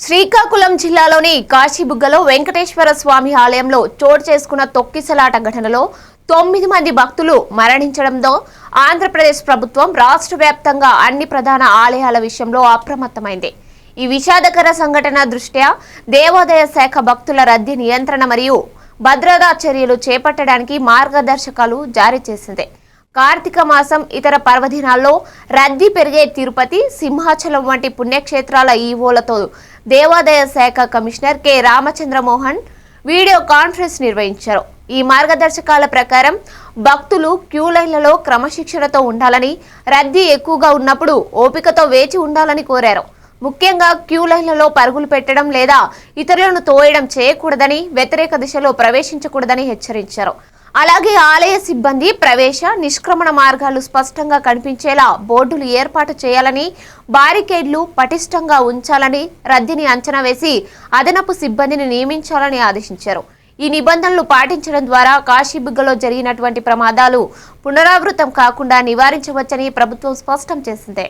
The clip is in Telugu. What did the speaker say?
శ్రీకాకుళం జిల్లాలోని కాశీబుగ్గలో వెంకటేశ్వర స్వామి ఆలయంలో చోటు చేసుకున్న తొక్కిసలాట ఘటనలో తొమ్మిది మంది భక్తులు మరణించడంతో ఆంధ్రప్రదేశ్ ప్రభుత్వం రాష్ట్ర వ్యాప్తంగా అన్ని ప్రధాన ఆలయాల విషయంలో అప్రమత్తమైంది. ఈ విషాదకర సంఘటన దృష్ట్యా దేవాదాయ శాఖ భక్తుల రద్దీ నియంత్రణ మరియు భద్రతా చర్యలు చేపట్టడానికి మార్గదర్శకాలు జారీ చేసింది. కార్తీక మాసం ఇతర పర్వదినాల్లో రద్దీ పెరిగే తిరుపతి సింహాచలం వంటి పుణ్యక్షేత్రాల ఈవోలతో దేవాదాయ శాఖ commissioner K. Ramachandramohan video conference నిర్వహించారు. ఈ మార్గదర్శకాల ప్రకారం భక్తులు క్యూ లైన్లలో క్రమశిక్షణతో ఉండాలని రద్దీ ఎక్కువగా ఉన్నప్పుడు ఓపికతో వేచి ఉండాలని కోరారు. ముఖ్యంగా క్యూ లైన్లలో పరుగులు పెట్టడం లేదా ఇతరులను తోయడం చేయకూడదని వ్యతిరేక దిశలో ప్రవేశించకూడదని హెచ్చరించారు. అలాగే ఆలయ సిబ్బంది ప్రవేశ నిష్క్రమణ మార్గాలు స్పష్టంగా కనిపించేలా బోర్డులు ఏర్పాటు చేయాలని బారికేడ్లు పటిష్టంగా ఉంచాలని రద్దీని అంచనా వేసి అదనపు సిబ్బందిని నియమించాలని ఆదేశించారు. ఈ నిబంధనలు పాటించడం ద్వారా కాశీబుగ్గలో జరిగినటువంటి ప్రమాదాలు పునరావృతం కాకుండా నివారించవచ్చని ప్రభుత్వం స్పష్టం చేసిందే.